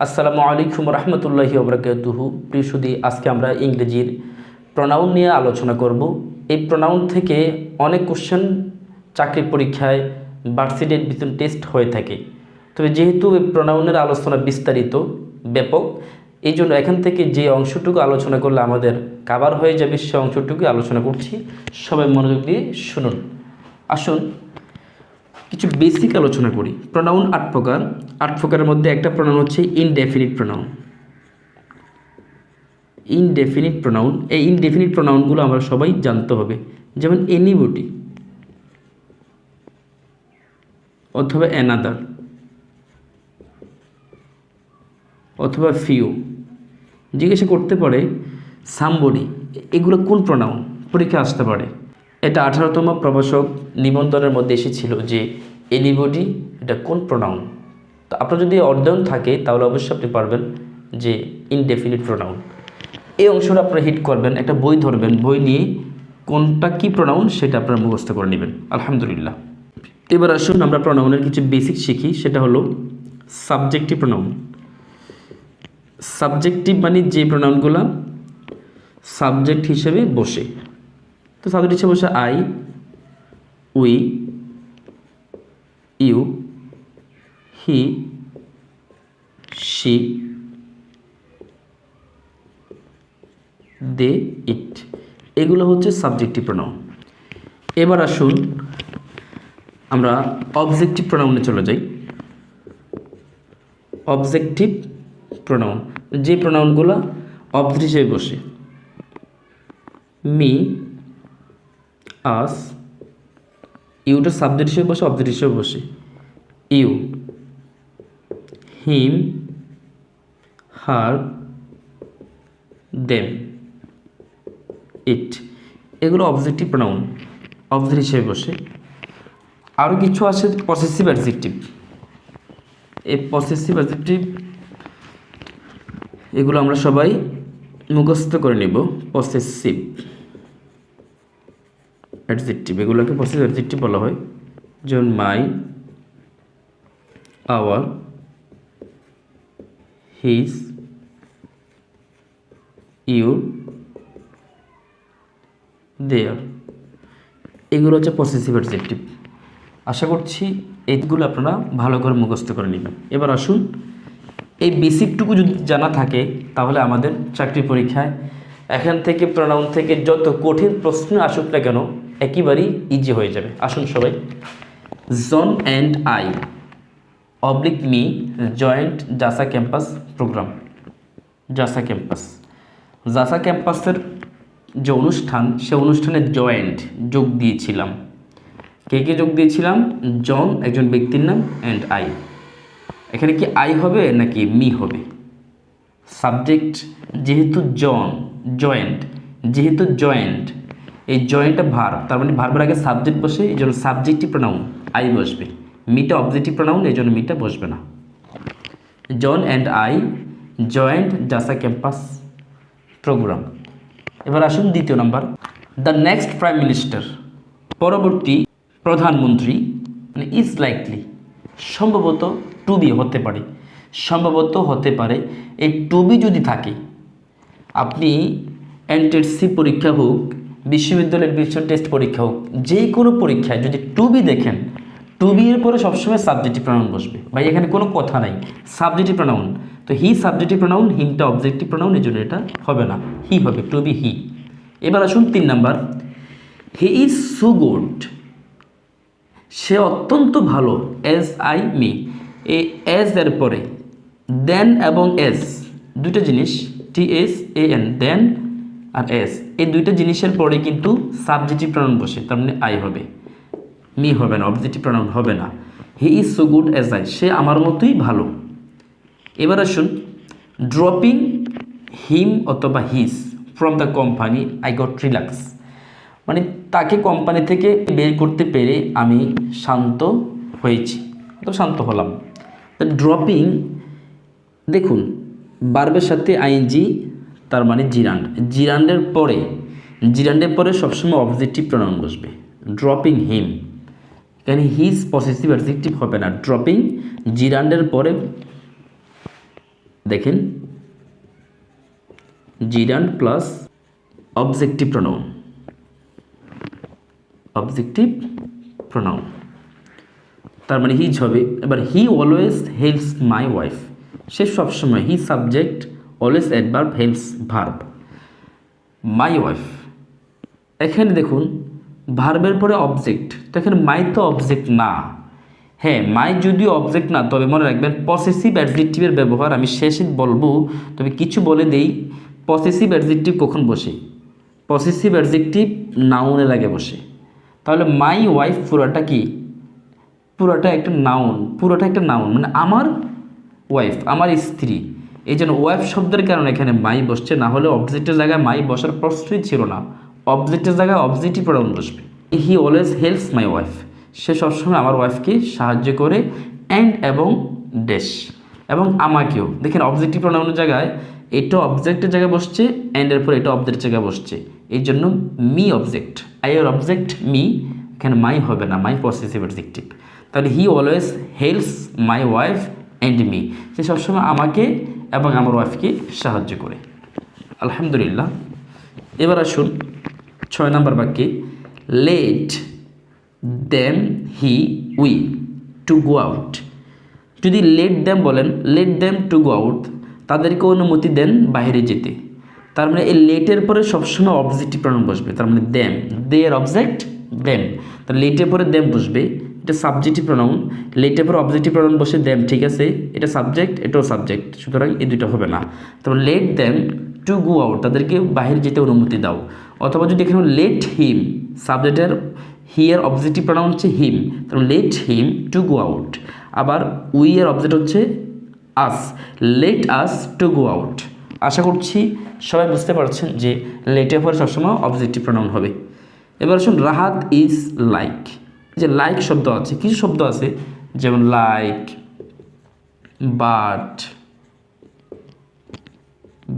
আসসালামু আলাইকুম রহমতুল্লাহি ওবরাকাতুহু। প্রিয় সুদী, আজকে আমরা ইংরেজির প্রনাউন নিয়ে আলোচনা করব। এই প্রনাউন থেকে অনেক কোশ্চেন চাকরি পরীক্ষায় ভার্সিটির ভিতর টেস্ট হয়ে থাকে। তবে যেহেতু এই প্রনাউনের আলোচনা বিস্তারিত, ব্যাপক এই জন্য এখান থেকে যে অংশটুকু আলোচনা করলে আমাদের কাবার হয়ে যাবে, সে অংশটুকু আলোচনা করছি। সবাই মনোযোগ দিয়ে শুনুন। আসুন কিছু বেসিক আলোচনা করি। প্রনাউন আট প্রকার। আট প্রকারের মধ্যে একটা প্রনাউন হচ্ছে ইনডেফিনিট প্রনাউন ইনডেফিনিট প্রনাউন এই ইনডেফিনিট প্রনাউনগুলো আমরা সবাই জানতে হবে। যেমন এনিবডি অথবা অ্যানাদার অথবা ফিউ জিজ্ঞাসা করতে পারে সামবডি এগুলো কোন প্রনাউন পরীক্ষা আসতে পারে। এটা আঠারোতম প্রভাষক নিবন্ধনের মধ্যে এসেছিল যে এনিবডি এটা কোন প্রনাউন তো আপনার যদি অর্ধয়ন থাকে, তাহলে অবশ্যই আপনি পারবেন যে ইনডেফিনিট প্রনাউন এই অংশটা আপনারা হিট করবেন, একটা বই ধরবেন, বই নিয়ে কোনটা কি প্রনাউন সেটা আপনারা মুখস্থ করে নেবেন। আলহামদুলিল্লাহ। এবার আসুন আমরা প্রনাউনের কিছু বেসিক শিখি, সেটা হলো সাবজেক্টিভ প্রনাউন সাবজেক্টিভ মানে যে প্রোনাউনগুলো সাবজেক্ট হিসেবে বসে। তো সাবজেক্ট হিসেবে বসে I, we, you, he, she, they, it. এগুলো হচ্ছে সাবজেক্টিভ প্রোনাউন। এবার আসুন আমরা অবজেক্টিভ প্রোনাউনে চলে যাই। অবজেক্টিভ প্রোনাউন, যে প্রোনাউনগুলো অবজেক্ট হিসেবে বসে। মি আস ইউটা সাবজেক্ট হিসেবে বসে অবজেক্ট হিসেবে বসে। You him her them it এগুলো অবজেক্টিভ প্রোনাউন অবজেক্ট হিসেবে বসে। আরও কিছু আছে পসেসিভ অ্যাডজেক্টিভ এই পসেসিভ অ্যাডজেক্টিভ এগুলো আমরা সবাই মুখস্থ করে নেব পসেসিভ অ্যাডজেক্টিভ এগুলোকে পসেসিভ অ্যাডজেক্টিভ বলা হয়। যেমন my our his your their এগুলো হচ্ছে পসেসিভ অ্যাডজেক্টিভ আশা করছি এইগুলো আপনারা ভালো করে মুখস্থ করে নেবেন। এবার আসুন, এই বেসিকটুকু যদি জানা থাকে, তাহলে আমাদের চাকরি পরীক্ষায় এখান থেকে প্রণাউন থেকে যত কঠিন প্রশ্ন আসুক না কেন একেবারেই ইজি হয়ে যাবে। আসুন সবাই। John and I oblique me joint Jasa campus program Jasa campus Jasa ক্যাম্পাসের যে অনুষ্ঠান, সে অনুষ্ঠানে জয়েন্ট যোগ দিয়েছিলাম। কে কে যোগ দিয়েছিলাম? জন একজন ব্যক্তির নাম অ্যান্ড আই এখানে কি আই হবে নাকি মি হবে? সাবজেক্ট যেহেতু জন জয়েন্ট যেহেতু জয়েন্ট এই জয়েন্টটা ভার তার মানে ভার্বের আগে সাবজেক্ট বসে, এই জন্য সাবজেক্টিভ প্রোনাউন আই বসবে। মিটা অবজেক্টিভ প্রোনাউন এই জন্য মিটা বসবে না। John and I joint Jasa campus program এবার আসুন দ্বিতীয় number the next prime minister পরবর্তী প্রধানমন্ত্রী মানে ইজ লাইকলি সম্ভবত টু বি হতে পারে। সম্ভবত হতে পারে, এই টু বি যদি থাকে, আপনি এনটেসি পরীক্ষা হোক বিশ্ববিদ্যালয়ের বিশ্ব টেস্ট পরীক্ষা হোক যে কোনো পরীক্ষায় যদি টু বি দেখেন, টু বি এর পরে সবসময় সাবজেক্টিভ প্রোনাউন বসবে। ভাই, এখানে কোনো কথা নাই। সাবজেক্টিভ প্রোনাউন তো হি সাবজেক্টিভ প্রোনাউন হিমটা অবজেক্টিভ প্রোনাউন এই জন্য এটা হবে না। হি হবে, টু বি হি এবার আসুন তিন number. He is so good সে অত্যন্ত ভালো as I me A S এর পরে দেন এবং এস দুটো জিনিস T S A N than R as. এই দুইটা জিনিসের পরে কিন্তু সাবজেক্টিভ প্রনাউন বসে, তার মানে আই হবে। মি হবে না অবজেক্টিভ প্রনাউন হবে না। He is so good as I সে আমার মতোই ভালো। এবার আসুন ড্রপিং হিম অথবা his from the company I got relax মানে তাকে কোম্পানি থেকে বের করতে পেরে আমি শান্ত হয়েছি তো শান্ত হলাম। ড্রপিং দেখুন বার্বের সাথে আইনজি তার মানে জিরান্ড। জিরান্ডের পরে জিরান্ডের পরে সবসময় অবজেক্টিভ প্রনাউন বসবে। ড্রপিং হিম কেন হিজ পসেসিভ অ্যাডজেক্টিভ হবে না। ড্রপিং জিরান্ডের পরে, দেখেন, gerund plus objective pronoun objective pronoun তার মানে হিজ হবে। এবার he always helps my wife সে সবসময় he subject always adverb helps verb my wife এখানে দেখুন ভার্বের পরে অবজেক্ট তো এখানে মাই তো অবজেক্ট না। হ্যাঁ মাই যদিও অবজেক্ট না, তবে মনে রাখবেন পসেসিভ অ্যাডজেক্টিভের ব্যবহার আমি শেষে বলব, তবে কিছু বলে দেই পসেসিভ অ্যাডজেক্টিভ কখন বসে? পসেসিভ অ্যাডজেক্টিভ নাউনের আগে বসে। তাহলে মাই ওয়াইফ পুরাটা কি? পুরোটা একটা নাউন পুরোটা একটা নাউন মানে আমার ওয়াইফ আমার স্ত্রী। এই জন্য ওয়াইফ শব্দের কারণে এখানে মাই বসছে, না হলে অবজেক্টের জায়গায় মাই বসার প্রশ্নই ছিল না। অবজেক্টের জায়গায় অবজেক্টিভ প্রোনাউন বসবে he always helps my wife. সে সবসময় আমার ওয়াইফকে সাহায্য করে অ্যান্ড এবং ড্যাশ। এবং আমাকেও। দেখেন অবজেক্টিভ প্রোনাউনের জায়গায়। এটা অবজেক্টের জায়গায় বসছে অ্যান্ডের পর এটা অবজেক্টের জায়গায় বসছে। এই জন্য me object I object me. এখানে মাই হবে না, মাই পসেসিভ অবজেক্টিভ তাহলে he always helps my wife and me. সে সবসময় আমাকে এবং আমার ওয়াইফকে সাহায্য করে। আলহামদুলিল্লাহ। এবার আসুন ছয় নম্বর বাক্যে let them he we to go out যদি লেট দেম বলেন let them to go out তাদেরকে অনুমতি দেন বাইরে যেতে। তার মানে এই লেটের পরে সবসময় অবজেক্টিভ প্রণাম বসবে। তার মানে দেম দে অবজেক্ট দেম তার লেটের পরে দ্যাম বসবে। এটা সাবজেক্টিভ প্রোনাউন লেটের পর অবজেক্টিভ প্রোনাউন বসে দেম ঠিক আছে? এটা সাবজেক্ট এটাও সাবজেক্ট সুতরাং এই দুটো হবে না। তারপর let them to go out তাদেরকে বাইরে যেতে অনুমতি দাও। অথবা যদি এখানে লেট হিম সাবজেক্টের হিয়ার অবজেক্টিভ প্রোনাউন হচ্ছে হিম তারপর let him to go out আবার উই এর অবজেক্ট হচ্ছে us let us to go out আশা করছি সবাই বুঝতে পারছেন যে লেটের পরে সবসময় অবজেক্টিভ প্রোনাউন হবে। এবার আসুন, রাহাত ইজ লাইক যে লাইক শব্দ আছে কিছু শব্দ আছে? যেমন লাইক বাট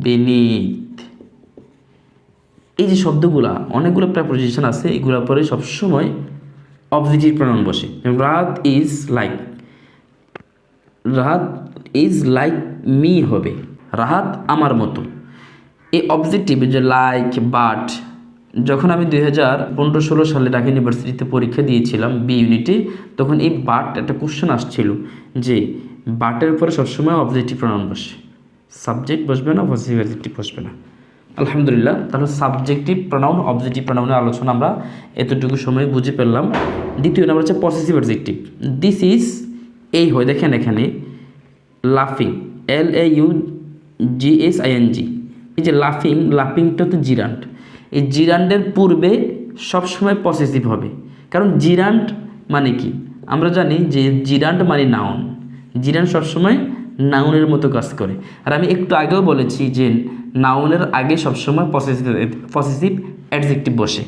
বেনিথ এই যে শব্দগুলা, অনেকগুলো প্রেপোজিশন আছে, এগুলোর পরে সবসময় অবজেক্টিভ প্রণাম বসে। যেমন Rahat is like Rahat is like me হবে রাহাত আমার মতো। এই অবজেক্টিভ যে লাইক বাট যখন আমি দুই হাজার পনেরো ষোলো সালে ঢাকা ইউনিভার্সিটিতে পরীক্ষা দিয়েছিলাম বি ইউনিটে তখন এই বাট একটা কোশ্চেন আসছিল যে বাটের উপরে সবসময় অবজেক্টিভ প্রণাম বসে। সাবজেক্ট বসবে না পজিটিভ বসবে না। আলহামদুলিল্লাহ, তাহলে সাবজেক্টিভ প্রোনাউন অবজেক্টিভ প্রোনাউনের আলোচনা আমরা এতটুকু সময় বুঝে পেলাম। দ্বিতীয় নাম্বার হচ্ছে পজিটিভ অবজেক্টিভ দিস ইজ এই হয়, দেখেন এখানে লাফিং L A U G S I N G এই যে লাফিং লাফিংটা তো জিরান্ট। এই জিরান্ডের পূর্বে সবসময় পসেসিভ হবে। কারণ জিরান্ড মানে কি? আমরা জানি যে জিরান্ড মানে নাউন জিরান্ট সবসময় নাউনের মতো কাজ করে। আর আমি একটু আগেও বলেছি যে নাউনের আগে সবসময় পসেসিভ পসেসিভ অ্যাডজেক্টিভ বসে।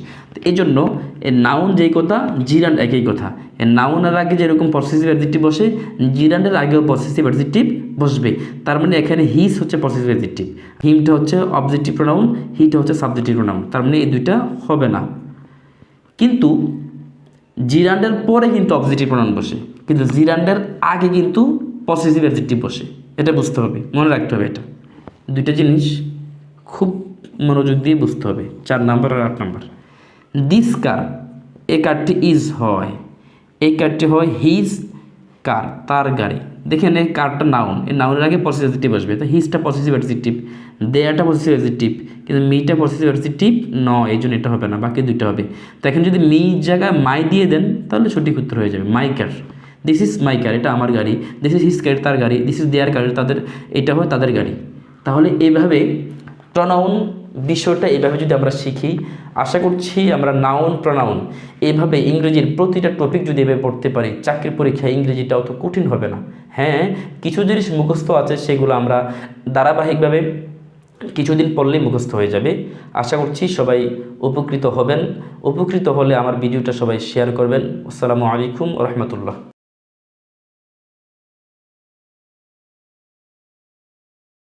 এই জন্য এ নাউন যেই কথা জিরান্ড একই কথা। এ নাউনের আগে যেরকম পসেসিভ অ্যাডজেক্টিভ বসে জিরান্ডের আগেও পসেসিভ অ্যাডজেক্টিভ বসবে। তার মানে এখানে হিস হচ্ছে পসেসিভ অ্যাডজেক্টিভ হিমটা হচ্ছে অবজেক্টিভ প্রোনাউন হিটা হচ্ছে সাবজেক্টিভ প্রোনাউন তার মানে এই দুইটা হবে না। কিন্তু জিরান্ডের পরে কিন্তু অবজেক্টিভ প্রোনাউন বসে। কিন্তু জিরান্ডের আগে কিন্তু পসেসিভ অ্যাডজেক্টিভ বসে। এটা বুঝতে হবে, মনে রাখতে হবে এটা। দুইটা জিনিস খুব মনোযোগ দিয়ে বুঝতে হবে। চার নাম্বার আর আট নাম্বার। দিস কার এই কারটি ইজ হয়। এই কারটি হয় হিজ কার তার গাড়ি। দেখেন এই কারটা নাউন এই নাউনের আগে পসেসিভ অ্যাডজেক্টিভ আসবে। তো হিজটা পসেসিভ অ্যাডজেক্টিভ দেয়াটা পসেসিভ অ্যাডজেক্টিভ কিন্তু মিটা পসেসিভ অ্যাডজেক্টিভ ন এই জন্য এটা হবে না, বাকি দুইটা হবে। তো এখন যদি মি জায়গায় মাই দিয়ে দেন, তাহলে সঠিক উত্তর হয়ে যাবে মাই কার দিস ইজ মাই কার এটা আমার গাড়ি। দিস ইজ হিস কার তার গাড়ি। দিস ইজ দেয়ার কার তাদের, এটা হয় তাদের গাড়ি। তাহলে এইভাবে প্রনাউন বিষয়টা এভাবে যদি আমরা শিখি, আশা করছি আমরা নাউন প্রনাউন এইভাবে ইংরেজির প্রতিটা টপিক যদি এভাবে পড়তে পারি, চাকরির পরীক্ষায় ইংরেজিটা অত কঠিন হবে না। হ্যাঁ কিছু জিনিস মুখস্থ আছে, সেগুলো আমরা ধারাবাহিকভাবে কিছুদিন পড়লেই মুখস্থ হয়ে যাবে। আশা করছি সবাই উপকৃত হবেন। উপকৃত হলে আমার ভিডিওটা সবাই শেয়ার করবেন। আসসালামু আলাইকুম রহমতুল্লাহ।